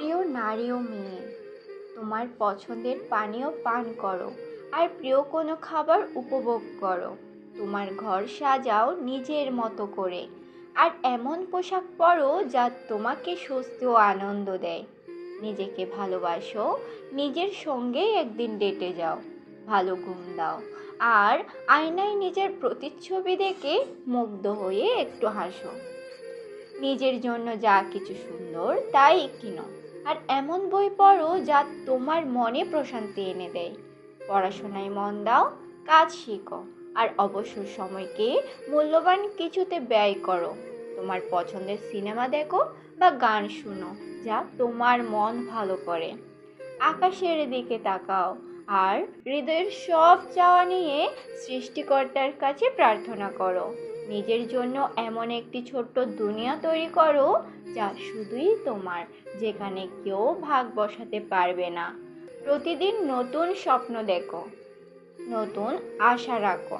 প্রিয় নারী ও মেয়ে, তোমার পছন্দের পানীয় পান করো আর প্রিয় কোনো খাবার উপভোগ করো। তোমার ঘর সাজাও নিজের মতো করে আর এমন পোশাক পরো যা তোমাকে স্বস্তি ও আনন্দ দেয়। নিজেকে ভালোবাসো, নিজের সঙ্গেই একদিন ডেটে যাও, ভালো ঘুম দাও আর আয়নায় নিজের প্রতিচ্ছবি দেখে মুগ্ধ হয়ে একটু হাসো। নিজের জন্য যা কিছু সুন্দর তাই কিনো। আর এমন বই পড়ো যা তোমার মনে প্রশান্তি এনে দেয়। পড়াশোনায় মন দাও, কাজ শিখো, আর অবসর সময়কে মূল্যবান কিছুতে ব্যয় করো। তোমার পছন্দের সিনেমা দেখো বা গান শুনো যা তোমার মন ভালো করে। আকাশের দিকে তাকাও আর হৃদয়ের সব চাওয়া নিয়ে সৃষ্টিকর্তার কাছে প্রার্থনা করো। নিজের জন্য এমন একটি ছোট্ট দুনিয়া তৈরি করো, যা শুধুই তোমার, যেখানে কেউ ভাগ বসাতে পারবে না। প্রতিদিন নতুন স্বপ্ন দেখো, নতুন আশা রাখো।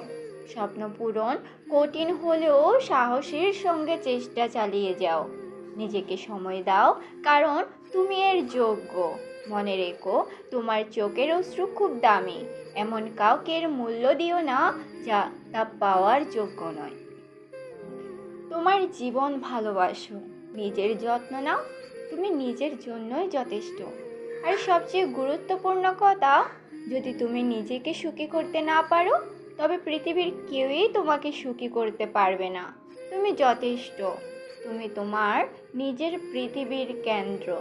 স্বপ্ন পূরণ কঠিন হলেও সাহসের সঙ্গে চেষ্টা চালিয়ে যাও। নিজেকে সময় দাও, কারণ তুমি এর যোগ্য। মনে রেখো, তোমার চোখের অশ্রু খুব দামি। এমন কাউকে মূল্য দিও না যা, তা পাওয়ার যোগ্য নয়। তোমার জীবন ভালোবাসো, নিজের যত্ন নাও, তুমি নিজের জন্যই যথেষ্ট। আর সবচেয়ে গুরুত্বপূর্ণ কথা, যদি তুমি নিজেকে সুখী করতে না পারো, তবে পৃথিবীর কেউই তোমাকে সুখী করতে পারবে না। তুমি যথেষ্ট। তুমি তোমার নিজের পৃথিবীর কেন্দ্র।